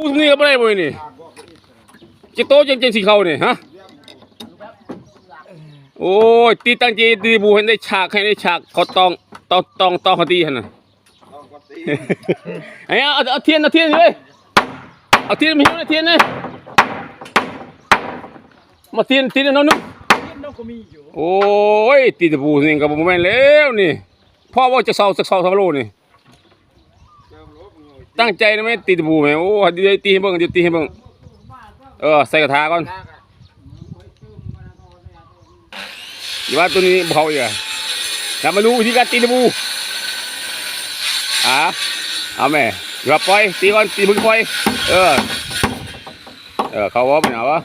อู้นี่ก็ไม่ได้บ่นี่จิโตจังจังสีเขานี่ฮะโอ้ยตีตั้งใจตีบูให้ได้ฉากให้ได้ฉากเขาตองตองตองตองเขาตีหันน่ะไอ้เอาเอาเอาเทียนเอาเทียนเลยเอาเทียนมาหิ้วนะเทียนเลยมาเทียนเทียนเอาหนุ่มน้องก็มีอยู่โอ้ยตีตะปูนี่ก็บ่แม่แล้วนี่พ่อว่าจะเซาสักเซาสองโลนี่ ตั้งใจนะแม่ตีตะปูแม่โอ้เดี๋ยวตีให้เบิ่งเดี๋ยวตีให้เบิ่งเออใส่กระทะก่อนอย่าว่าตัวนี้เบาอีกอะแล้วมาดูวิธีการตีตะปูอะเอาแม่อย่าปล่อยตีก่อนตีมึงปล่อยเออเออเขาว่าไม่เอาวะ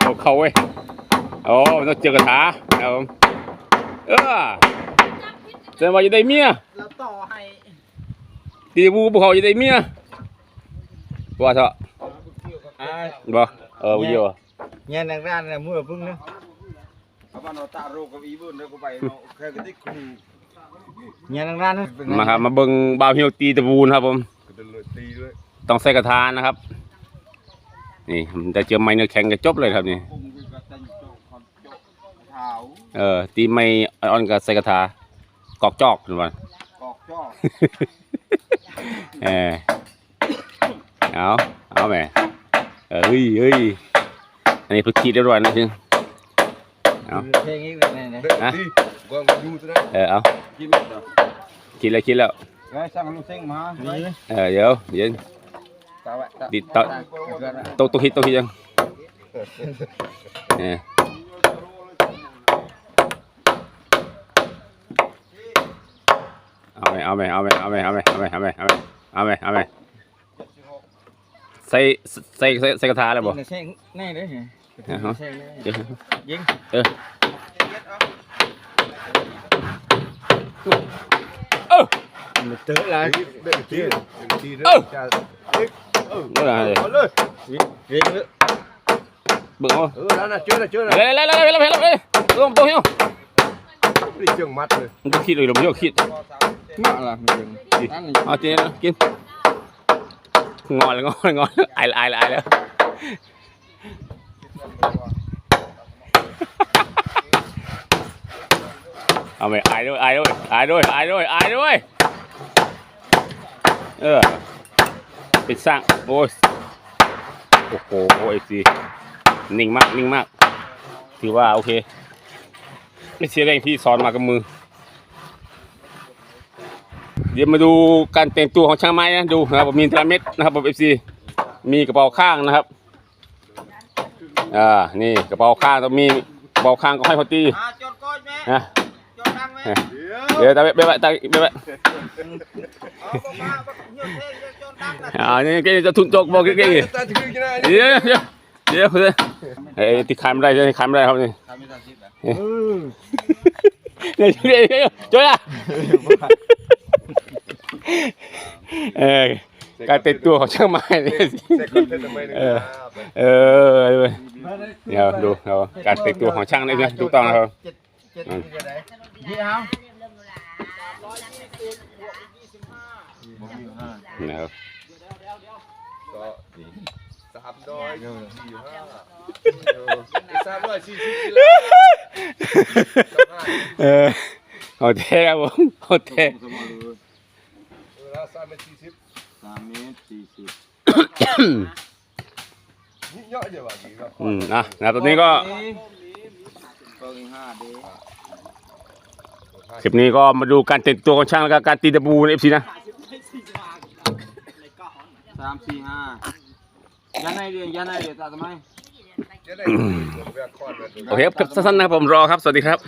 เอาเขาเว้ยโอ้ต้องเจอกระถาเอาผมเออแสดงว่าจะได้เมีย ตีบูบุเขาจะได้เมียว่าเถอะอ่าบ่เออวิดีโอเนี่ยนางร้านน่ะมือพึ่งนึงเอาบ้านเราตาโรกับอีบุญเด้อกูไปเนาะแค่ก็ได้ครูเนี่ยนางร้านนั่นมาครับมาเบิ่งบ่าวเหี่ยวตีตะบูนะครับผมก็ได้เลยตีด้วยต้องใส่กระทานะครับ นี่มันจะเจอไม้เนื้อแข็งจะจบเลยครับนี่คงคือกับตันโจความโจเท้าเออตีไม้อ่อนๆกับใส่กระทากอกจอกเป็นวันกอกจ้อเ à. đó đó mẹ ơi ơi anh ấy phải chia ra rồi nữa chứ đó à. ờ chia lại chia lại ờ vô vô đi tao tao tao hít tao hít chân ะจึงเอาเพลงนี้เป็นไงเนี่ยฮะกวางอยู่ตัวนั้นเออเอากินไม่ได้คิดแล้วคิดแล้วไงสั่งลูกเส้งมานี่ ไม่ได้เชิงมัดเลยมึงก็คิดเลยเราไม่ชอบคิดน่าละมันเป็นเอาเจ๊นกินงอนแลยงอนงอนไอไอไอแล้วเอาไปไอ้ด้วยไอ้ด้วยไอ้ด้วยไอ้ด้วยไอ้ด้วยเออปิดสร้างโอ้ยโอ้โหเอฟซีนิ่งมากนิ่งมากถือว่าโอเค ไม่เสียแรงที่สอนมากับมือ เดี๋ยวมาดูการแต่งตัวของช่างไม้นะดูนะครับผมมีตราเม็ดนะครับผมเอฟซีมีกระเป๋าข้างนะครับอ่านี่กระเป๋าข้างต้องมีกระเป๋าข้างก็ให้พอตีอ่าจดก้อยแม่นะจดดังแม่เดี๋ยวเดี๋ยวตาเบ็ดเบ็ดตาเบ็ดเบ็ดเอาบ่มาบ่เหี่ยวเท่งจดดังนะอ่านี่เกจะทุนจกบอกเกตาถือกันนะเดี๋ยวเดี๋ยวเดี๋ยวเดี๋ยวเอ้ยติดขายไม่ได้จะขายไม่ได้ครับนี่ ทำไม่ได้สิบแบบเดี๋ยวเดี๋ยวเดี๋ยวจ้อยอะเออการแต่งตัวของช่างไม้เนี่ยสิเออเออเดี๋ยวดูเราการแต่งตัวของช่างนี่นะถูกต้องนะครับนะครับก็สามร้อยสี่ห้าสามร้อยสี่สิบกิโล เออเอาแท้ครับผมเอาแท้เออแล้วสามเมตรสี่สิบสามเมตรสี่สิบนี่เยอะเดี๋ยวว่าดีก็อืมนะนะครับตอนนี้ก็ก็อีกห้าเด้คลิปนี้ก็มาดูการแต่งตัวของช่างแล้วก็การตีตะปูในเอฟซีนะสามสี่ห้ายันไหนเดียวยันไหนเดียวตาทำไม โอเคครับสั้นๆนะครับผมรอครับ สวัสดีครับ